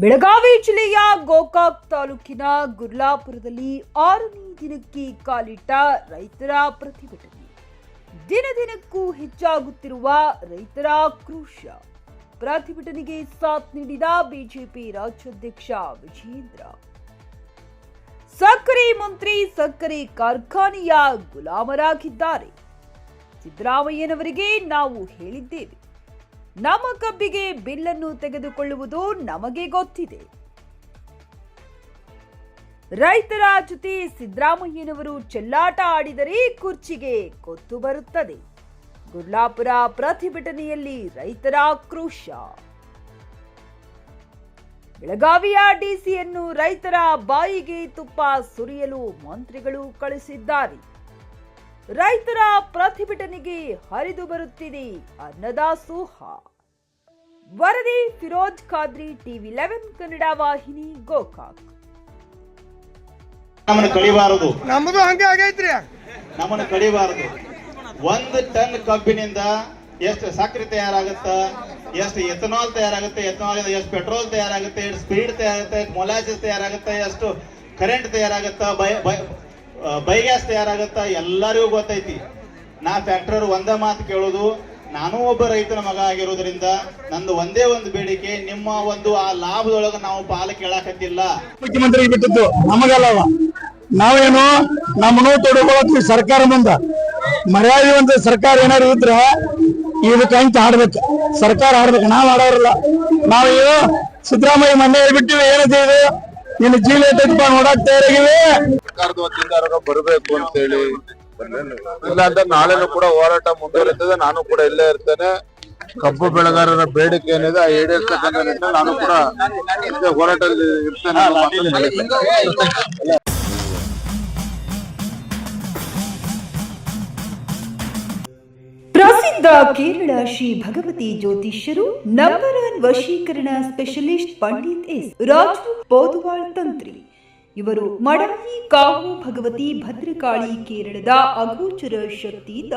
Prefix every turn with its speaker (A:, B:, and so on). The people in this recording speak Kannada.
A: ಬೆಳಗಾವಿ ಜಿಲ್ಲೆಯ ಗೋಕಾಕ್ ತಾಲೂಕಿನ ಗುರ್ಲಾಪುರದಲ್ಲಿ ಆರನೇ ದಿನಕ್ಕೆ ಕಾಲಿಟ್ಟ ರೈತರ ಪ್ರತಿಭಟನೆ. ದಿನ ದಿನಕ್ಕೂ ಹೆಚ್ಚಾಗುತ್ತಿರುವ ರೈತರ ಆಕ್ರೋಶ ಪ್ರತಿಭಟನೆಗೆ ಸಾಥ್ ನೀಡಿದ ಬಿಜೆಪಿ ರಾಜ್ಯಾಧ್ಯಕ್ಷ ವಿಜೇಂದ್ರ ಸಕ್ಕರೆ ಮಂತ್ರಿ ಸಕ್ಕರೆ ಕಾರ್ಖಾನೆಯ ಗುಲಾಮರಾಗಿದ್ದಾರೆ. ಸಿದ್ದರಾಮಯ್ಯನವರಿಗೆ ನಾವು ಹೇಳಿದ್ದೇವೆ. ನಮ್ಮ ಕಬ್ಬಿಗೆ ಬಿಲ್ಲನ್ನು ತೆಗೆದುಕೊಳ್ಳುವುದು ನಮಗೆ ಗೊತ್ತಿದೆ. ರೈತರ ಜೊತೆ ಸಿದ್ದರಾಮಯ್ಯನವರು ಚೆಲ್ಲಾಟ ಆಡಿದರೆ ಕುರ್ಚಿಗೆ ಗೊತ್ತು ಬರುತ್ತದೆ. ಗುರ್ಲಾಪುರ ಪ್ರತಿಭಟನೆಯಲ್ಲಿ ರೈತರ ಆಕ್ರೋಶ. ಬೆಳಗಾವಿಯ ಡಿಸಿಯನ್ನು ರೈತರ ಬಾಯಿಗೆ ತುಪ್ಪ ಸುರಿಯಲು ಮಂತ್ರಿಗಳು ಕಳಿಸಿದ್ದಾರೆ. ರೈತರ ಪ್ರತಿಭಟನೆಗೆ ಹರಿದು ಬರುತ್ತಿದೆ ಅನ್ನದಾಸೋಹ ವರದಿ ಫಿರೋಜ್ ಖಾದ್ರಿ ಟಿವಿ ಲೆವೆನ್ ಕನ್ನಡ ವಾಹಿನಿ ಗೋಕಾಕ್.
B: ನಮ್ಮನ್ನು ಕಡಿಬಾರದು.
C: ನಮ್ದು ಹಂಗೆ ಆಗೈತ್ರಿ.
B: ನಮ್ಮನ್ನು ಕಡಿಬಾರದು. ಒಂದು ಟನ್ ಕಬ್ಬಿನಿಂದ ಎಷ್ಟು ಸಕ್ಕರೆ ತಯಾರಾಗುತ್ತ ಎಷ್ಟು ಎಥನಾಲ್ ತಯಾರಾಗುತ್ತೆ ಎಥನಾಲ್ ಎಷ್ಟು ಪೆಟ್ರೋಲ್ ತಯಾರಾಗುತ್ತೆ ಎಷ್ಟು ಸ್ಪೀಡ್ ತಯಾರಾಗುತ್ತೆ ಮೊಲಾಸಿಸ್ ತಯಾರಾಗುತ್ತೆ ಎಷ್ಟು ಕರೆಂಟ್ ತಯಾರಾಗುತ್ತ ಬೈಗ್ಯಾಸ್ ತಯಾರಾಗತ್ತ ಎಲ್ಲರಿಗೂ ಗೊತ್ತೈತಿ. ನಾ ಫ್ಯಾಕ್ಟರ್ ಒಂದೇ ಮಾತು ಕೇಳೋದು, ನಾನು ಒಬ್ಬ ರೈತನ ಮಗ ಆಗಿರೋದ್ರಿಂದ ನಂದು ಒಂದೇ ಒಂದು ಬೇಡಿಕೆ, ನಿಮ್ಮ ಒಂದು ಆ ಲಾಭದೊಳಗೆ ನಾವು ಪಾಲು ಕೇಳಾಕತ್ತಿಲ್ಲ.
C: ಮುಖ್ಯಮಂತ್ರಿ ಬಿಟ್ಟಿದ್ದು ನಮಗಲ್ಲವ ನಾವೇನು ನಮ್ಮನ್ನು ತೊಡಗೊಳತ್ತೀವಿ ಸರ್ಕಾರ ಮುಂದ. ಮರ್ಯಾದೆ ಒಂದು ಸರ್ಕಾರ ಏನಾರು ಇದ್ರೆ ಇದಕ್ಕೆ ಅಂತ ಆಡ್ಬೇಕು ಸರ್ಕಾರ ಆಡ್ಬೇಕು ನಾವ್ ಆಡೋರಲ್ಲ ನಾವು ಸಿದ್ದರಾಮಯ್ಯ ಮೊನ್ನೆ ಹೇಳ್ಬಿಟ್ಟಿವಿ ಏನಂತ ಇದು ನಿನ್ನ ಜೀವ ತೆಗೆದುಕೊಂಡು ನೋಡಕ್
D: ಬರಬೇಕು ಅಂತ ಹೇಳಿ ಇಲ್ಲ ಅಂತ ನಾಳೆನೂ ಕೂಡ ಹೋರಾಟ ಮುಂದುವರಿತದೆ, ನಾನು ಕೂಡ ಇಲ್ಲೇ ಇರ್ತೇನೆ. ಕಬ್ಬು ಬೆಳೆಗಾರರ ಬೇಡಿಕೆ ಏನಿದೆ, ಆ ಈಡೇರಿಸ್ತಕ್ಕಂಥ ನಾನು ಕೂಡ ಹೋರಾಟದಲ್ಲಿ ಇರ್ತೇನೆ
A: ಪ್ರಸಿದ್ಧ ಕೇರಳ ಶ್ರೀ ಭಗವತಿ ಜ್ಯೋತಿಷ್ಯರು ನಂಬರ್ ಒನ್ ವಶೀಕರಣ ಸ್ಪೆಷಲಿಸ್ಟ್ ಪಂಡಿತ್ ಎಸ್ ರಾಜು ಪೋದುವಾಳ್ ತಂತ್ರಿ. ಇವರು ಮಡವಿ ಕಾವು ಭಗವತಿ ಭದ್ರಕಾಳಿ ಕೇರಳದ ಅಗೋಚರ ಶಕ್ತಿಯಿಂದ